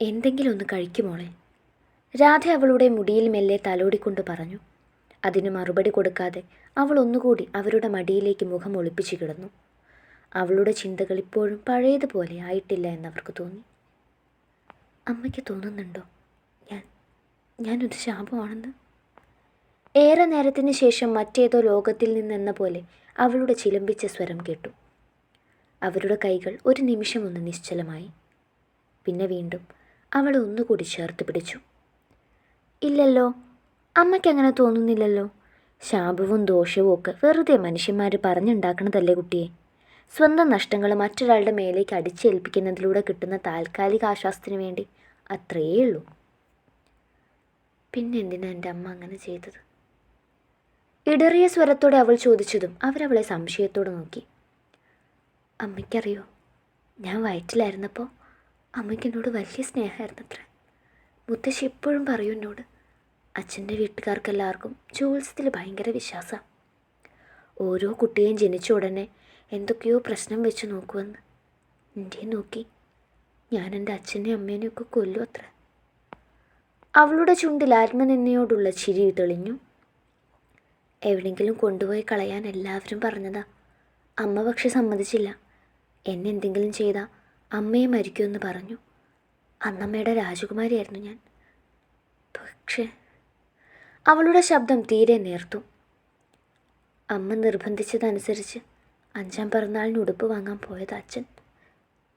എന്തെങ്കിലും ഒന്ന് കഴിക്കുമോളെ രാധ അവളുടെ മുടിയിൽ മെല്ലെ തലോടിക്കൊണ്ട് പറഞ്ഞു. അതിന് മറുപടി കൊടുക്കാതെ അവൾ ഒന്നുകൂടി അവരുടെ മടിയിലേക്ക് മുഖം ഒളിപ്പിച്ചു കിടന്നു. അവളുടെ ചിന്തകൾ ഇപ്പോഴും പഴയതുപോലെ ആയിട്ടില്ല എന്നവർക്ക് തോന്നി. അമ്മയ്ക്ക് തോന്നുന്നുണ്ടോ? ഞാൻ ഞാനൊരു ശാപമാണെന്ന്? ഏറെ നേരത്തിന് ശേഷം മറ്റേതോ ലോകത്തിൽ നിന്നെന്ന പോലെ അവളുടെ ചിലമ്പിച്ച സ്വരം കേട്ടു. അവരുടെ കൈകൾ ഒരു നിമിഷം ഒന്ന് നിശ്ചലമായി. പിന്നെ വീണ്ടും അവളെ ഒന്നുകൂടി ചേർത്ത് പിടിച്ചു. ഇല്ലല്ലോ അമ്മയ്ക്കങ്ങനെ തോന്നുന്നില്ലല്ലോ. ശാപവും ദോഷവും ഒക്കെ വെറുതെ മനുഷ്യന്മാർ പറഞ്ഞുണ്ടാക്കണതല്ലേ കുട്ടിയെ. സ്വന്തം നഷ്ടങ്ങൾ മറ്റൊരാളുടെ മേലേക്ക് അടിച്ചേൽപ്പിക്കുന്നതിലൂടെ കിട്ടുന്ന താൽക്കാലിക ആശ്വാസത്തിന് വേണ്ടി അത്രയേ ഉള്ളൂ പിന്നെന്തിനാ എന്റെ അമ്മ അങ്ങനെ ചെയ്തത്? ഇടറിയ സ്വരത്തോടെ അവൾ ചോദിച്ചതും അവരവളെ സംശയത്തോടെ നോക്കി. അമ്മയ്ക്കറിയോ ഞാൻ വയറ്റിലായിരുന്നപ്പോൾ അമ്മയ്ക്ക് എന്നോട് വലിയ സ്നേഹമായിരുന്നത്രേ. മുത്തശ്ശി എപ്പോഴും പറയും എന്നോട് അച്ഛന്റെ വീട്ടുകാർക്കെല്ലാവർക്കും ജോത്സ്യത്തിൽ ഭയങ്കര വിശ്വാസം ഓരോ കുട്ടിയെയും ജനിച്ച ഉടനെ എന്തൊക്കെയോ പ്രശ്നം വെച്ച് നോക്കുമെന്ന്. എന്റെ നോക്കി. ഞാൻ എന്റെ അച്ഛനെയും അമ്മേനെയും ഒക്കെ കൊല്ലും അത്ര അവളുടെ ചുണ്ടിൽ ആത്മനിന്ദയോടുള്ള ചിരി തെളിഞ്ഞു. എവിടെങ്കിലും കൊണ്ടുപോയി കളയാൻ എല്ലാവരും പറഞ്ഞതാ. അമ്മ പക്ഷെ സമ്മതിച്ചില്ല. എന്നെ എന്തെങ്കിലും ചെയ്താൽ അമ്മയെ മരിക്കുമെന്ന് പറഞ്ഞു. അന്നമ്മയുടെ രാജകുമാരിയായിരുന്നു ഞാൻ. പക്ഷേ അവളുടെ ശബ്ദം തീരെ നേർത്തു. അമ്മ നിർബന്ധിച്ചതനുസരിച്ച് അഞ്ചാം പിറന്നാളിന് ഉടുപ്പ് വാങ്ങാൻ പോയത് അച്ഛൻ.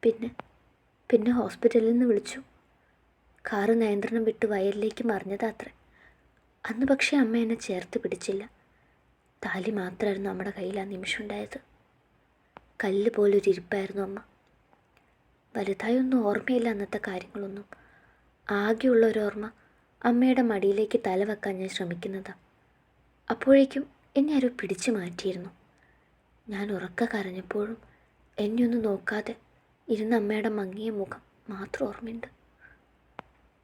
പിന്നെ പിന്നെ ഹോസ്പിറ്റലിൽ നിന്ന് വിളിച്ചു. കാറ് നിയന്ത്രണം വിട്ട് വയലിലേക്ക് മറിഞ്ഞതാത്രേ അന്ന് പക്ഷേ അമ്മ എന്നെ ചേർത്ത് പിടിച്ചില്ല. താലി മാത്രമായിരുന്നു നമ്മുടെ കയ്യിൽ ആ നിമിഷം ഉണ്ടായത്. കല്ല് പോലൊരു ഇരിപ്പായിരുന്നു അമ്മ. വലുതായി ഒന്നും ഓർമ്മയില്ല അന്നത്തെ കാര്യങ്ങളൊന്നും. ആകെയുള്ള ഒരു ഓർമ്മ അമ്മയുടെ മടിയിലേക്ക് തല വെക്കാൻ ഞാൻ ശ്രമിക്കുന്നതാ. അപ്പോഴേക്കും എന്നെ ആരോ പിടിച്ചു മാറ്റിയിരുന്നു. ഞാൻ ഉറക്ക കരഞ്ഞപ്പോഴും എന്നെ ഒന്ന് നോക്കാതെ ഇരുന്ന അമ്മയുടെ മങ്ങിയ മുഖം മാത്രം ഓർമ്മയുണ്ട്.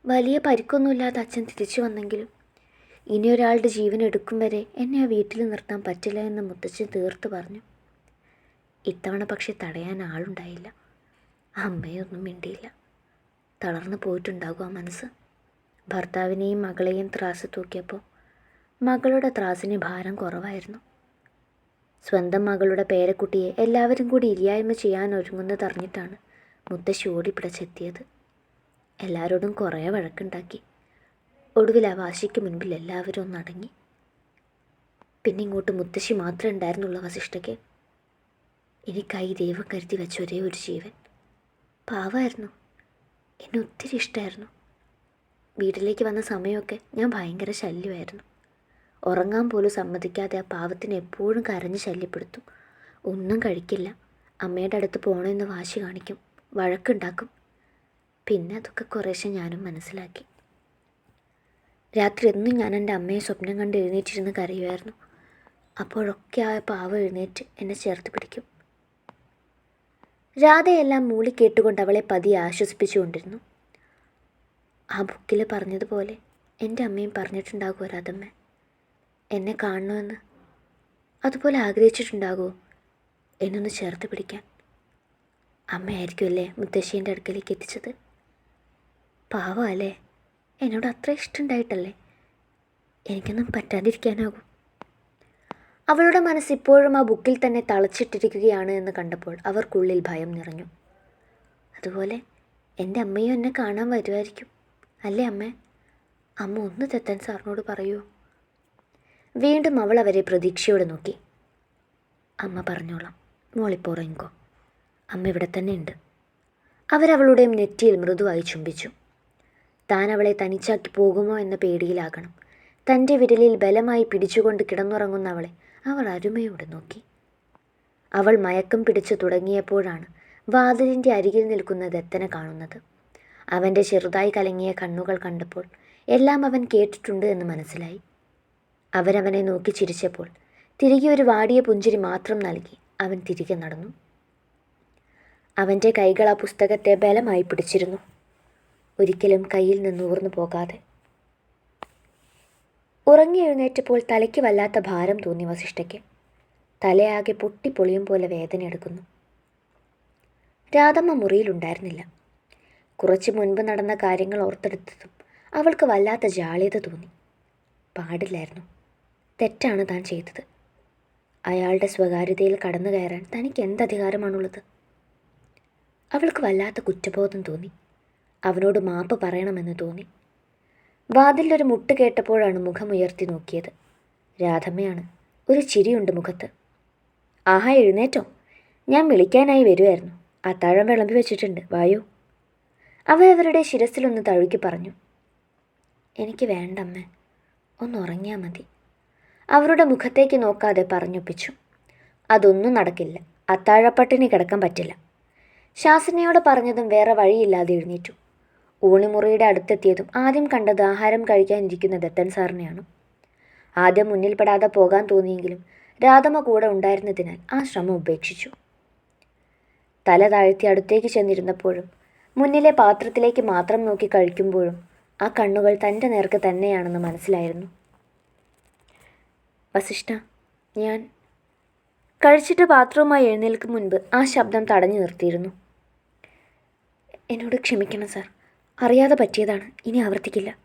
വലിയ പരിക്കൊന്നുമില്ലാതെ അച്ഛൻ തിരിച്ചു വന്നെങ്കിലും ഇനി ഒരാളുടെ ജീവൻ എടുക്കും വരെ എന്നെ ആ വീട്ടിൽ നിർത്താൻ പറ്റില്ല എന്ന് മുത്തച്ഛൻ തീർത്ത് പറഞ്ഞു. ഇത്തവണ പക്ഷെ തടയാൻ ആളുണ്ടായില്ല. അമ്മയൊന്നും മിണ്ടിയില്ല. തളർന്നു പോയിട്ടുണ്ടാകും ആ മനസ്സ്. ഭർത്താവിനെയും മകളെയും ത്രാസ് തൂക്കിയപ്പോൾ മകളുടെ ത്രാസിന് ഭാരം കുറവായിരുന്നു. സ്വന്തം മകളുടെ പേരക്കുട്ടിയെ എല്ലാവരും കൂടി ഇല്ലായ്മ ചെയ്യാൻ ഒരുങ്ങുന്നതറിഞ്ഞിട്ടാണ് മുത്തശ്ശി ഓടിപ്പിടച്ചെത്തിയത് എല്ലാവരോടും കുറേ വഴക്കുണ്ടാക്കി. ഒടുവിൽ ആ വാശിക്ക് മുൻപിൽ എല്ലാവരും ഒന്നടങ്ങി. പിന്നെ ഇങ്ങോട്ട് മുത്തശ്ശി മാത്രമേ ഉണ്ടായിരുന്നുള്ളൂ വസിഷ്ഠയ്ക്ക്. എനിക്കായി ദൈവം കരുതി വെച്ച ഒരേ ഒരു ജീവൻ. പാവമായിരുന്നു എന്നെ ഒത്തിരി ഇഷ്ടമായിരുന്നു വീട്ടിലേക്ക് വന്ന സമയമൊക്കെ ഞാൻ ഭയങ്കര ശല്യമായിരുന്നു. ഉറങ്ങാൻ പോലും സമ്മതിക്കാതെ ആ പാവത്തിനെ എപ്പോഴും കരഞ്ഞ് ശല്യപ്പെടുത്തും. ഒന്നും കഴിക്കില്ല. അമ്മയുടെ അടുത്ത് പോകണമെന്ന് വാശി കാണിക്കും. വഴക്കുണ്ടാക്കും. പിന്നെ അതൊക്കെ കുറേശ്ശെ ഞാനും മനസ്സിലാക്കി. രാത്രി എന്നും ഞാൻ എന്റെ അമ്മയെ സ്വപ്നം കണ്ട് എഴുന്നേറ്റിരുന്ന് കരയുമായിരുന്നു. അപ്പോഴൊക്കെ ആ പാവം എഴുന്നേറ്റ് എന്നെ ചേർത്ത് പിടിക്കും. രാധയെല്ലാം മൂളി കേട്ടുകൊണ്ട് അവളെ പതിയെ ആശ്വസിപ്പിച്ചുകൊണ്ടിരുന്നു. ആ ബുക്കിൽ പറഞ്ഞതുപോലെ എന്റെ അമ്മയും പറഞ്ഞിട്ടുണ്ടാകുമോ രാധമ്മ? എന്നെ കാണണമെന്ന് അതുപോലെ ആഗ്രഹിച്ചിട്ടുണ്ടാകുമോ? എന്നൊന്ന് ചേർത്ത് പിടിക്കാൻ. അമ്മയായിരിക്കുമല്ലേ മുത്തശ്ശീന്റെ അടുക്കലേക്ക് എത്തിച്ചത്? പാവമല്ലേ എന്നോട് അത്ര ഇഷ്ടമുണ്ടായിട്ടല്ലേ എനിക്കൊന്നും പറ്റാതിരിക്കാനാകും. അവളുടെ മനസ്സ് ഇപ്പോഴും ആ ബുക്കിൽ തന്നെ തളച്ചിട്ടിരിക്കുകയാണ് എന്ന് കണ്ടപ്പോൾ അവർക്കുള്ളിൽ ഭയം നിറഞ്ഞു. അതുപോലെ എന്റെ അമ്മയും എന്നെ കാണാൻ വരുമായിരിക്കും. അല്ലേ അമ്മേ? അമ്മ ഒന്ന് തെത്താൻ സാറിനോട് പറയൂ. വീണ്ടും അവൾ അവരെ പ്രതീക്ഷയോടെ നോക്കി. അമ്മ പറഞ്ഞോളാം. മോളിപ്പോൾ ഉറങ്ങിക്കോ. അമ്മ ഇവിടെ തന്നെ ഉണ്ട്. അവരവളുടെ നെറ്റിയിൽ മൃദുവായി ചുംബിച്ചു. താൻ അവളെ തനിച്ചാക്കി പോകുമോ എന്ന പേടിയിലാകണം. തന്റെ വിരലിൽ ബലമായി പിടിച്ചുകൊണ്ട് കിടന്നുറങ്ങുന്ന അവളെ അവൾ അരുമയോട് നോക്കി. അവൾ മയക്കം പിടിച്ചു തുടങ്ങിയപ്പോഴാണ് വാതിലിന്റെ അരികിൽ നിൽക്കുന്ന ദത്തനെ കാണുന്നത്. അവന്റെ ചെറുതായി കലങ്ങിയ കണ്ണുകൾ കണ്ടപ്പോൾ എല്ലാം അവൻ കേട്ടിട്ടുണ്ട് എന്ന് മനസ്സിലായി. അവരവനെ നോക്കി ചിരിച്ചപ്പോൾ തിരികെ ഒരു വാടിയ പുഞ്ചിരി മാത്രം നൽകി അവൻ തിരികെ നടന്നു. അവന്റെ കൈകൾ ആ പുസ്തകത്തെ ബലമായി പിടിച്ചിരുന്നു. ഒരിക്കലും കയ്യിൽ നിന്നൂർന്നു പോകാതെ ഉറങ്ങി എഴുന്നേറ്റപ്പോൾ തലയ്ക്ക് വല്ലാത്ത ഭാരം തോന്നി വസിഷ്ഠയ്ക്ക്. തലയാകെ പൊട്ടിപ്പൊളിയും പോലെ വേദന എടുക്കുന്നു. രാധമ്മ മുറിയിലുണ്ടായിരുന്നില്ല. കുറച്ചു മുൻപ് നടന്ന കാര്യങ്ങൾ ഓർത്തെടുത്തതും അവൾക്ക് വല്ലാത്ത ജാള്യത തോന്നി. പാടില്ലായിരുന്നു. തെറ്റാണ് താൻ ചെയ്തത്. അയാളുടെ സ്വകാര്യതയിൽ കടന്നു കയറാൻ തനിക്ക് എന്തധികാരമാണുള്ളത്? അവൾക്ക് വല്ലാത്ത കുറ്റബോധം തോന്നി. അവനോട് മാപ്പ് പറയണമെന്ന് തോന്നി. വാതിലൊരു മുട്ട് കേട്ടപ്പോഴാണ് മുഖമുയർത്തി നോക്കിയത്. രാധമ്മയാണ്. ഒരു ചിരിയുണ്ട് മുഖത്ത്. ആഹാ എഴുന്നേറ്റോ. ഞാൻ വിളിക്കാനായി വരുമായിരുന്നു അത്താഴം വിളമ്പി വെച്ചിട്ടുണ്ട്. വായു. അവരവരുടെ ശിരസിലൊന്ന് തഴുകി പറഞ്ഞു. എനിക്ക് വേണ്ടമ്മ ഒന്നുറങ്ങിയാൽ മതി. അവരുടെ മുഖത്തേക്ക് നോക്കാതെ പറഞ്ഞൊപ്പിച്ചു. അതൊന്നും നടക്കില്ല. അത്താഴപ്പട്ടിണി കിടക്കാൻ പറ്റില്ല. ശാസനയോട് പറഞ്ഞതും വേറെ വഴിയില്ലാതെ എഴുന്നേറ്റു. ഊണിമുറിയുടെ അടുത്തെത്തിയതും ആദ്യം കണ്ടത് ആഹാരം കഴിക്കാനിരിക്കുന്ന ദത്തൻ സാറിനെയാണ്. ആദ്യം മുന്നിൽപ്പെടാതെ പോകാൻ തോന്നിയെങ്കിലും രാധമ്മ കൂടെ ഉണ്ടായിരുന്നതിനാൽ ആ ശ്രമം ഉപേക്ഷിച്ചു. തല താഴ്ത്തി അടുത്തേക്ക് ചെന്നിരുന്നപ്പോഴും മുന്നിലെ പാത്രത്തിലേക്ക് മാത്രം നോക്കി കഴിക്കുമ്പോഴും ആ കണ്ണുകൾ തന്റെ നേർക്ക് തന്നെയാണെന്ന് മനസ്സിലായിരുന്നു. വസിഷ്ഠ ഞാൻ കഴിച്ചിട്ട് പാത്രവുമായി എഴുന്നേൽക്കും മുൻപ് ആ ശബ്ദം തടഞ്ഞു നിർത്തിയിരുന്നു. എന്നോട് ക്ഷമിക്കണം സാർ. അറിയാതെ പറ്റിയതാണ്. ഇനി ആവർത്തിക്കില്ല.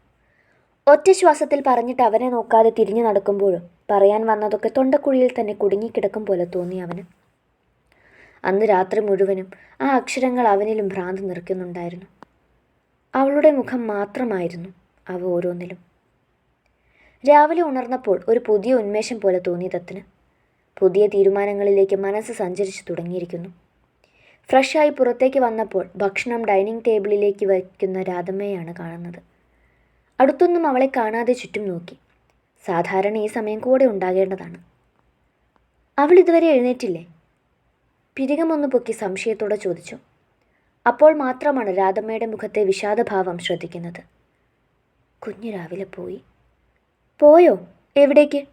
ഒറ്റ ശ്വാസത്തിൽ പറഞ്ഞിട്ട് അവനെ നോക്കാതെ തിരിഞ്ഞു നടക്കുമ്പോഴും പറയാൻ വന്നതൊക്കെ തൊണ്ടക്കുഴിയിൽ തന്നെ കുടുങ്ങിക്കിടക്കും പോലെ തോന്നി അവന്. അന്ന് രാത്രി മുഴുവനും ആ അക്ഷരങ്ങൾ അവനിലും ഭ്രാന്ത് നിറയ്ക്കുന്നുണ്ടായിരുന്നു. അവളുടെ മുഖം മാത്രമായിരുന്നു അവ ഓരോന്നിലും. രാവിലെ ഉണർന്നപ്പോൾ ഒരു പുതിയ ഉന്മേഷം പോലെ തോന്നിയതത്തിന് പുതിയ തീരുമാനങ്ങളിലേക്ക് മനസ്സ് സഞ്ചരിച്ചു തുടങ്ങിയിരിക്കുന്നു. ഫ്രഷായി പുറത്തേക്ക് വന്നപ്പോൾ ഭക്ഷണം ഡൈനിങ് ടേബിളിലേക്ക് വയ്ക്കുന്ന രാധമ്മയാണ് കാണുന്നത്. അടുത്തൊന്നും അവളെ കാണാതെ ചുറ്റും നോക്കി. സാധാരണ ഈ സമയം കൂടെ ഉണ്ടാകേണ്ടതാണ്. അവൾ ഇതുവരെ എഴുന്നേറ്റില്ലേ? പിരികമൊന്നു പൊക്കി സംശയത്തോടെ ചോദിച്ചു. അപ്പോൾ മാത്രമാണ് രാധമ്മയുടെ മുഖത്തെ വിഷാദഭാവം ശ്രദ്ധിക്കുന്നത്. കുഞ്ഞു രാവിലെ പോയി. പോയോ? എവിടേക്ക്?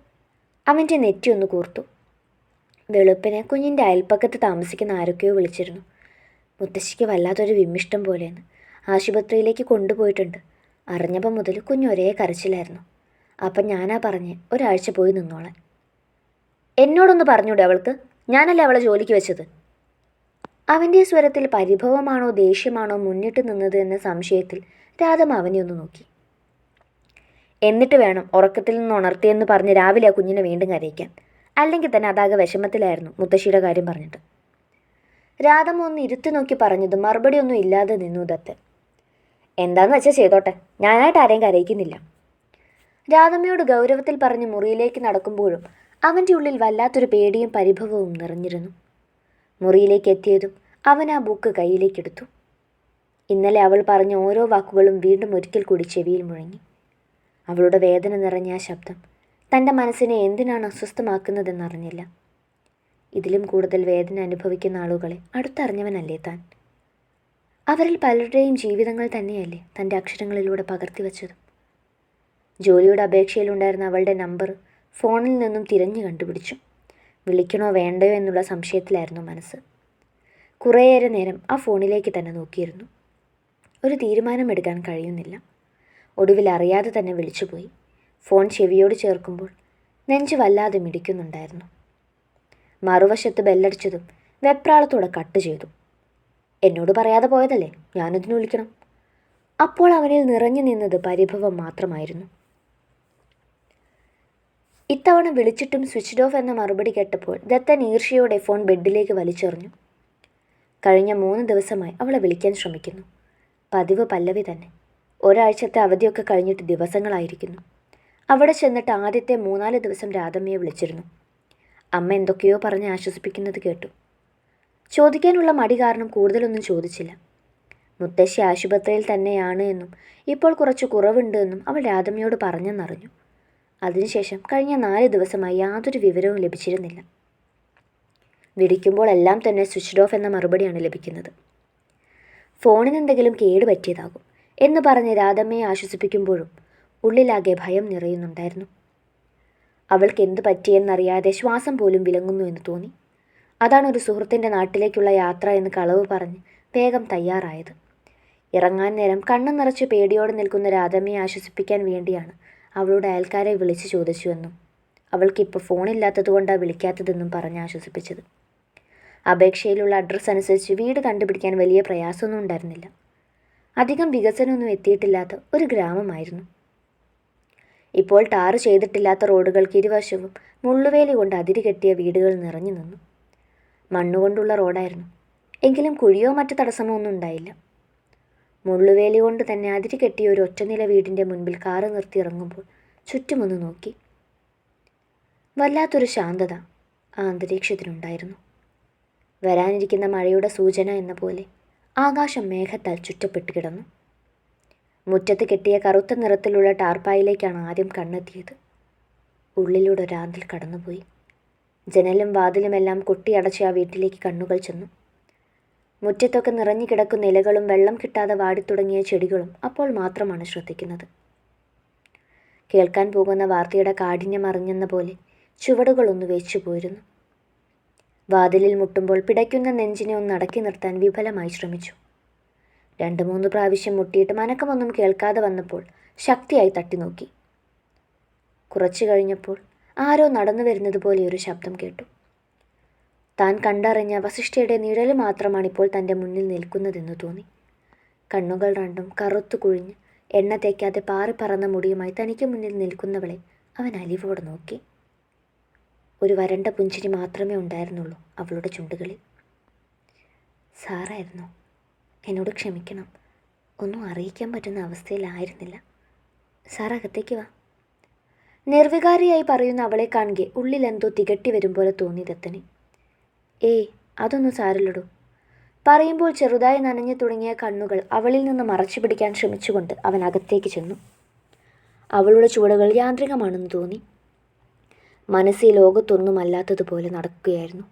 അവന്റെ നെറ്റി ഒന്ന് കൂർത്തു. വെളുപ്പിന് കുഞ്ഞിന്റെ അയൽപ്പക്കത്ത് താമസിക്കുന്ന ആരൊക്കെയോ വിളിച്ചിരുന്നു. മുത്തശ്ശിക്ക് വല്ലാത്തൊരു വിമ്മിഷ്ടം പോലെയാണ് ആശുപത്രിയിലേക്ക് കൊണ്ടുപോയിട്ടുണ്ട്. അറിഞ്ഞപ്പം മുതൽ കുഞ്ഞ് ഒരേ കരച്ചിലായിരുന്നു. അപ്പം ഞാനാ പറഞ്ഞ് ഒരാഴ്ച പോയി നിന്നോളാൻ. എന്നോടൊന്ന് പറഞ്ഞൂടെ അവൾക്ക്? ഞാനല്ലേ അവളെ ജോലിക്ക് വെച്ചത്? അവന്റെ സ്വരത്തിൽ പരിഭവമാണോ ദേഷ്യമാണോ മുന്നിട്ട് നിന്നത് എന്ന സംശയത്തിൽ രാധം അവനെ ഒന്ന് നോക്കി. എന്നിട്ട് വേണം ഉറക്കത്തിൽ നിന്ന് ഉണർത്തിയെന്ന് പറഞ്ഞ് രാവിലെ ആ കുഞ്ഞിനെ വീണ്ടും കരയിക്കാൻ. അല്ലെങ്കിൽ തന്നെ അതാകെ വിഷമത്തിലായിരുന്നു മുത്തശ്ശിയുടെ കാര്യം പറഞ്ഞിട്ട്. രാധമ്മ ഒന്ന് ഇരുത്തി നോക്കി പറഞ്ഞത് മറുപടി ഒന്നും ഇല്ലാതെ നിന്നു ദത്ത്. എന്താന്ന് വെച്ചാൽ ചെയ്തോട്ടെ ഞാനായിട്ട് ആരെയും കരയിക്കുന്നില്ല. രാധമ്മയോട് ഗൗരവത്തിൽ പറഞ്ഞ് മുറിയിലേക്ക് നടക്കുമ്പോഴും അവന്റെ ഉള്ളിൽ വല്ലാത്തൊരു പേടിയും പരിഭവവും നിറഞ്ഞിരുന്നു. മുറിയിലേക്ക് എത്തിയതും അവൻ ആ ബുക്ക് കയ്യിലേക്കെടുത്തു ഇന്നലെ അവൾ പറഞ്ഞ ഓരോ വാക്കുകളും വീണ്ടും ഒരിക്കൽ കൂടി ചെവിയിൽ മുഴങ്ങി. അവളുടെ വേദന നിറഞ്ഞ ആ ശബ്ദം തന്റെ മനസ്സിനെ എന്തിനാണ് അസ്വസ്ഥമാക്കുന്നതെന്നറിഞ്ഞില്ല. ഇതിലും കൂടുതൽ വേദന അനുഭവിക്കുന്ന ആളുകളെ അടുത്തറിഞ്ഞവനല്ലേ താൻ? അവരിൽ പലരുടെയും ജീവിതങ്ങൾ തന്നെയല്ലേ തന്റെ അക്ഷരങ്ങളിലൂടെ പകർത്തി വച്ചത്. ജോലിയുടെ അപേക്ഷയിലുണ്ടായിരുന്ന അവളുടെ നമ്പർ ഫോണിൽ നിന്നും തിരഞ്ഞു കണ്ടുപിടിച്ചു. വിളിക്കണോ വേണ്ടയോ എന്നുള്ള സംശയത്തിലായിരുന്നു മനസ്സ്. കുറേയേറെ നേരം ആ ഫോണിലേക്ക് തന്നെ നോക്കിയിരുന്നു. ഒരു തീരുമാനമെടുക്കാൻ കഴിയുന്നില്ല. ഒടുവിൽ അറിയാതെ തന്നെ വിളിച്ചുപോയി. ഫോൺ ചെവിയോട് ചേർക്കുമ്പോൾ നെഞ്ച് വല്ലാതെ മിടിക്കുന്നുണ്ടായിരുന്നു. മറുവശത്ത് ബെല്ലടിച്ചതും വെപ്രാളത്തോടെ കട്ട് ചെയ്തു. എന്നോട് പറയാതെ പോയതല്ലേ? ഞാനതിന് വിളിക്കണം. അപ്പോൾ അവനിൽ നിറഞ്ഞു നിന്നത് പരിഭവം മാത്രമായിരുന്നു. ഇത്തവണ വിളിച്ചിട്ടും സ്വിച്ച് ഓഫ് എന്ന മറുപടി കേട്ടപ്പോൾ ദത്തൻ ഈർഷ്യയോടെ ഫോൺ ബെഡിലേക്ക് വലിച്ചെറിഞ്ഞു. കഴിഞ്ഞ മൂന്ന് ദിവസമായി അവളെ വിളിക്കാൻ ശ്രമിക്കുന്നു. പതിവ് പല്ലവി തന്നെ. ഒരാഴ്ചത്തെ അവധിയൊക്കെ കഴിഞ്ഞിട്ട് ദിവസങ്ങളായിരിക്കുന്നു. അവിടെ ചെന്നിട്ട് ആദ്യത്തെ മൂന്നാൽ ദിവസം രാധമ്മയെ വിളിച്ചിരുന്നു. അമ്മ എന്തൊക്കെയോ പറഞ്ഞ് ആശ്വസിപ്പിക്കുന്നത് കേട്ടു. ചോദിക്കാനുള്ള മടി കാരണം കൂടുതലൊന്നും ചോദിച്ചില്ല. മുത്തശ്ശി ആശുപത്രിയിൽ തന്നെയാണ് എന്നും ഇപ്പോൾ കുറച്ച് കുറവുണ്ട് എന്നും അവൾ രാധമ്മയോട് പറഞ്ഞെന്നറിഞ്ഞു. അതിനുശേഷം കഴിഞ്ഞ നാല് ദിവസമായി യാതൊരു വിവരവും ലഭിച്ചിരുന്നില്ല. വിളിക്കുമ്പോൾ എല്ലാം തന്നെ സ്വിച്ച്ഡ് ഓഫ് എന്ന മറുപടിയാണ് ലഭിക്കുന്നത്. ഫോണിന് എന്തെങ്കിലും കേട് പറ്റിയതാകും എന്ന് പറഞ്ഞ് രാധമ്മയെ ആശ്വസിപ്പിക്കുമ്പോഴും ഉള്ളിലാകെ ഭയം നിറയുന്നുണ്ടായിരുന്നു. അവൾക്ക് എന്ത് പറ്റിയെന്നറിയാതെ ശ്വാസം പോലും വിലങ്ങുന്നു എന്ന് തോന്നി. അതാണ് ഒരു സുഹൃത്തിന്റെ നാട്ടിലേക്കുള്ള യാത്ര എന്ന് കളവ് പറഞ്ഞ് വേഗം തയ്യാറായത്. ഇറങ്ങാൻ നേരം കണ്ണു നിറച്ച് പേടിയോടെ നിൽക്കുന്ന രാധമ്മയെ ആശ്വസിപ്പിക്കാൻ വേണ്ടിയാണ് അവളുടെ അയൽക്കാരെ വിളിച്ചു ചോദിച്ചുവെന്നും അവൾക്കിപ്പോൾ ഫോണില്ലാത്തതുകൊണ്ടാണ് വിളിക്കാത്തതെന്നും പറഞ്ഞ് ആശ്വസിപ്പിച്ചത്. അപേക്ഷയിലുള്ള അഡ്രസ്സ് അനുസരിച്ച് വീട് കണ്ടുപിടിക്കാൻ വലിയ പ്രയാസമൊന്നും ഉണ്ടായിരുന്നില്ല. അധികം വികസനമൊന്നും എത്തിയിട്ടില്ലാത്ത ഒരു ഗ്രാമമായിരുന്നു. ഇപ്പോൾ ടാർ ചെയ്തിട്ടില്ലാത്ത റോഡുകൾക്ക് ഇരുവശവും മുള്ളുവേലി കൊണ്ട് അതിരി കെട്ടിയ വീടുകൾ നിറഞ്ഞു നിന്നു. മണ്ണുകൊണ്ടുള്ള റോഡായിരുന്നു. എങ്കിലും കുഴിയോ മറ്റു തടസ്സമോ ഒന്നും ഉണ്ടായില്ല. മുള്ളുവേലി കൊണ്ട് തന്നെ അതിരി കെട്ടിയ ഒരു ഒറ്റനില വീടിന്റെ മുൻപിൽ കാറ് നിർത്തി ഇറങ്ങുമ്പോൾ ചുറ്റുമൊന്ന് നോക്കി. വല്ലാത്തൊരു ശാന്തത ആ അന്തരീക്ഷത്തിനുണ്ടായിരുന്നു. വരാനിരിക്കുന്ന മഴയുടെ സൂചന എന്ന പോലെ ആകാശം മേഘത്താൽ ചുറ്റപ്പെട്ട് കിടന്നു. മുറ്റത്ത് കെട്ടിയ കറുത്ത നിറത്തിലുള്ള ടാർപ്പായിലേക്കാണ് ആദ്യം കണ്ണെത്തിയത്. ഉള്ളിലൂടെ ഒരാന്തിൽ കടന്നുപോയി. ജനലും വാതിലുമെല്ലാം കൊട്ടിയടച്ച ആ വീട്ടിലേക്ക് കണ്ണുകൾ ചെന്നു. മുറ്റത്തൊക്കെ നിറഞ്ഞു കിടക്കുന്ന ഇലകളും വെള്ളം കിട്ടാതെ വാടിത്തുടങ്ങിയ ചെടികളും അപ്പോൾ മാത്രമാണ് ശ്രദ്ധിക്കുന്നത്. കേൾക്കാൻ പോകുന്ന വാർത്തയുടെ കാഠിന്യം അറിഞ്ഞെന്ന പോലെ ചുവടുകളൊന്ന് വെച്ചു പോയിരുന്നു വാതിലിൽ മുട്ടുമ്പോൾ പിടയ്ക്കുന്ന നെഞ്ചിനെ ഒന്ന് അടക്കി നിർത്താൻ വിഫലമായി ശ്രമിച്ചു. രണ്ട് മൂന്ന് പ്രാവശ്യം മുട്ടിയിട്ട് മനക്കമൊന്നും കേൾക്കാതെ വന്നപ്പോൾ ശക്തിയായി തട്ടി നോക്കി കുറച്ചു കഴിഞ്ഞപ്പോൾ ആരോ നടന്നു വരുന്നത് പോലെ ഒരു ശബ്ദം കേട്ടു. താൻ കണ്ടറിഞ്ഞ വസിഷ്ഠയുടെ നിഴൽ മാത്രമാണ് ഇപ്പോൾ തന്റെ മുന്നിൽ നിൽക്കുന്നതെന്ന് തോന്നി. കണ്ണുകൾ രണ്ടും കറുത്തു കുഴിഞ്ഞ് എണ്ണ തേക്കാതെ പാറി പറന്ന മുടിയുമായി തനിക്ക് മുന്നിൽ നിൽക്കുന്നവളെ അവൻ അലിവോടെ നോക്കി. ഒരു വരണ്ട പുഞ്ചിരി മാത്രമേ ഉണ്ടായിരുന്നുള്ളൂ അവളുടെ ചുണ്ടുകളിൽ. സാറായിരുന്നു. എന്നോട് ക്ഷമിക്കണം. ഒന്നും അറിയിക്കാൻ പറ്റുന്ന അവസ്ഥയിലായിരുന്നില്ല. സാർ അകത്തേക്ക് വാ. നിർവികാരിയായി പറയുന്ന അവളെ കാണുകെ ഉള്ളിലെന്തോ തികട്ടി വരും പോലെ തോന്നി ദത്തന്. ഏയ് അതൊന്നും സാരില്ലടൂ. പറയുമ്പോൾ ചെറുതായി നനഞ്ഞു തുടങ്ങിയ കണ്ണുകൾ അവളിൽ നിന്ന് മറച്ചു പിടിക്കാൻ ശ്രമിച്ചുകൊണ്ട് അവൻ അകത്തേക്ക് ചെന്നു. അവളുടെ ചുവടുകൾ യാന്ത്രികമാണെന്ന് തോന്നി. മനസ്സിൽ ലോകത്തൊന്നുമല്ലാത്തതുപോലെ നടക്കുകയായിരുന്നു.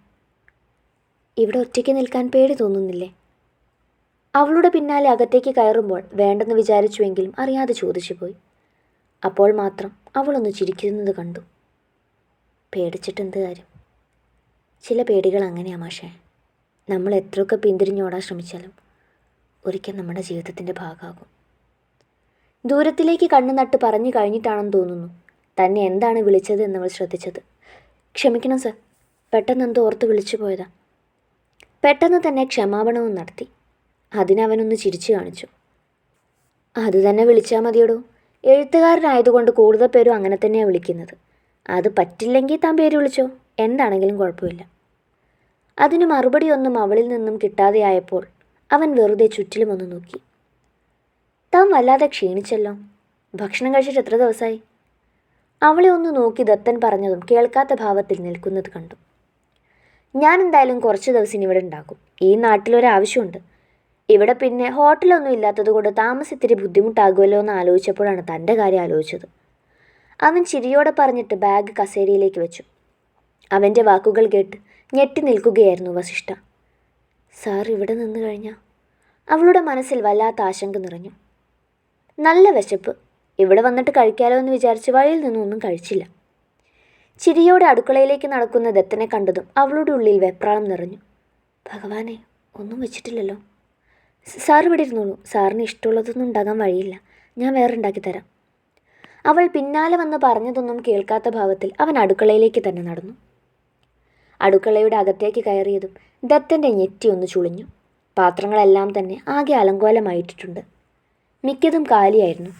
ഇവിടെ ഒറ്റയ്ക്ക് നിൽക്കാൻ പേടി തോന്നുന്നില്ലേ? അവളുടെ പിന്നാലെ അകത്തേക്ക് കയറുമ്പോൾ വേണ്ടെന്ന് വിചാരിച്ചുവെങ്കിലും അറിയാതെ ചോദിച്ചു പോയി അപ്പോൾ മാത്രം അവളൊന്ന് ചിരിക്കുന്നത് കണ്ടു. പേടിച്ചിട്ടെന്ത് കാര്യം? ചില പേടികൾ അങ്ങനെയാ മാഷേ. നമ്മൾ എത്രയൊക്കെ പിന്തിരിഞ്ഞോടാൻ ശ്രമിച്ചാലും ഒരിക്കൽ നമ്മുടെ ജീവിതത്തിന്റെ ഭാഗമാകും. ദൂരത്തിലേക്ക് കണ്ണു നട്ട് പറഞ്ഞു കഴിഞ്ഞിട്ടാണെന്ന് തോന്നുന്നു. തന്നെ എന്താണ് വിളിച്ചത് എന്നവൾ ശ്രദ്ധിച്ചത്. ക്ഷമിക്കണം സർ. പെട്ടെന്ന് എന്തോ ഓർത്ത് വിളിച്ചു പോയതാ പെട്ടെന്ന് തന്നെ ക്ഷമാപണവും നടത്തി. അതിനവനൊന്ന് ചിരിച്ചു കാണിച്ചു. അത് തന്നെ വിളിച്ചാൽ മതിയടോ. എഴുത്തുകാരനായതുകൊണ്ട് കൂടുതൽ പേരും അങ്ങനെ തന്നെയാണ് വിളിക്കുന്നത്. അത് പറ്റില്ലെങ്കിൽ താൻ പേര് വിളിച്ചോ. എന്താണെങ്കിലും കുഴപ്പമില്ല. അതിന് മറുപടിയൊന്നും അവളിൽ നിന്നും കിട്ടാതെയായപ്പോൾ അവൻ വെറുതെ ചുറ്റിലും ഒന്ന് നോക്കി. താൻ വല്ലാതെ ക്ഷീണിച്ചല്ലോ. ഭക്ഷണം കഴിച്ചിട്ട് എത്ര ദിവസമായി അവളെ ഒന്ന് നോക്കി ദത്തൻ പറഞ്ഞതും കേൾക്കാത്ത ഭാവത്തിൽ നിൽക്കുന്നത് കണ്ടു. ഞാൻ എന്തായാലും കുറച്ച് ദിവസം ഇവിടെ ഉണ്ടാക്കും ഈ നാട്ടിലൊരാവശ്യമുണ്ട്. ഇവിടെ പിന്നെ ഹോട്ടലൊന്നും ഇല്ലാത്തത് കൊണ്ട് താമസത്തിരി ബുദ്ധിമുട്ടാകുമല്ലോ എന്ന് ആലോചിച്ചപ്പോഴാണ് തന്റെ കാര്യം ആലോചിച്ചത്. അവൻ ചിരിയോടെ പറഞ്ഞിട്ട് ബാഗ് കസേരയിലേക്ക് വെച്ചു. അവന്റെ വാക്കുകൾ കേട്ട് ഞെട്ടി നിൽക്കുകയായിരുന്നു വസിഷ്ഠ. സാർ ഇവിടെ നിന്ന് കഴിഞ്ഞാൽ അവളുടെ മനസ്സിൽ വല്ലാത്ത ആശങ്ക നിറഞ്ഞു. നല്ല വിശപ്പ്. ഇവിടെ വന്നിട്ട് കഴിക്കാലോ എന്ന് വിചാരിച്ച് വഴിയിൽ നിന്നൊന്നും കഴിച്ചില്ല. ചിരിയോടെ അടുക്കളയിലേക്ക് നടക്കുന്ന ദത്തനെ കണ്ടതും അവളുടെ ഉള്ളിൽ വെപ്രാളം നിറഞ്ഞു. ഭഗവാനെ ഒന്നും വെച്ചിട്ടില്ലല്ലോ. സാർ ഇവിടെ ഇരുന്നോളൂ. സാറിന് ഇഷ്ടമുള്ളതൊന്നും ഉണ്ടാകാൻ വഴിയില്ല. ഞാൻ വേറെ ഉണ്ടാക്കി തരാം. അവൾ പിന്നാലെ വന്ന് പറഞ്ഞതൊന്നും കേൾക്കാത്ത ഭാവത്തിൽ അവൻ അടുക്കളയിലേക്ക് തന്നെ നടന്നു. അടുക്കളയുടെ അകത്തേക്ക് കയറിയതും ദത്തന്റെ ഞെറ്റി ഒന്ന് ചുളിഞ്ഞു. പാത്രങ്ങളെല്ലാം തന്നെ ആകെ അലങ്കോലമായിട്ടിട്ടുണ്ട്. മിക്കതും കാലിയായിരുന്നു.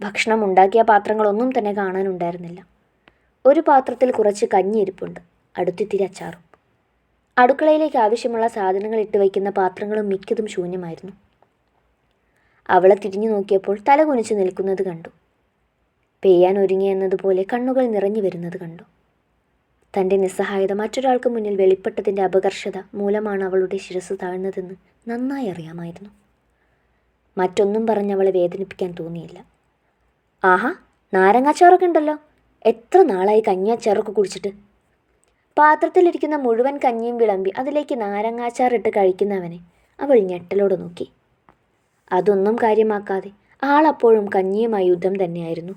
ഭക്ഷണം ഉണ്ടാക്കിയ പാത്രങ്ങളൊന്നും തന്നെ കാണാനുണ്ടായിരുന്നില്ല. ഒരു പാത്രത്തിൽ കുറച്ച് കഞ്ഞിരിപ്പുണ്ട് അടുത്തിത്തിരി അച്ചാറും. അടുക്കളയിലേക്ക് ആവശ്യമുള്ള സാധനങ്ങൾ ഇട്ട് വയ്ക്കുന്ന പാത്രങ്ങളും മിക്കതും ശൂന്യമായിരുന്നു. അവളെ തിരിഞ്ഞു നോക്കിയപ്പോൾ തല കുനിച്ചു നിൽക്കുന്നത് കണ്ടു. പെയ്യാൻ ഒരുങ്ങിയെന്നതുപോലെ കണ്ണുകൾ നിറഞ്ഞു വരുന്നത് കണ്ടു. തന്റെ നിസ്സഹായത മറ്റൊരാൾക്ക് മുന്നിൽ വെളിപ്പെട്ടതിന്റെ അപകർഷത മൂലമാണ് അവളുടെ ശിരസ് താഴ്ന്നതെന്ന് നന്നായി അറിയാമായിരുന്നു. മറ്റൊന്നും പറഞ്ഞ് അവളെ വേദനിപ്പിക്കാൻ തോന്നിയില്ല. ആഹാ നാരങ്ങാച്ചാറൊക്കെ ഉണ്ടല്ലോ. എത്ര നാളായി കഞ്ഞാച്ചാറൊക്കെ കുടിച്ചിട്ട്? പാത്രത്തിലിരിക്കുന്ന മുഴുവൻ കഞ്ഞിയും വിളമ്പി അതിലേക്ക് നാരങ്ങാച്ചാറിട്ട് കഴിക്കുന്നവനെ അവൾ ഞെട്ടലോട് നോക്കി. അതൊന്നും കാര്യമാക്കാതെ ആളപ്പോഴും കഞ്ഞിയുമായി യുദ്ധം തന്നെയായിരുന്നു.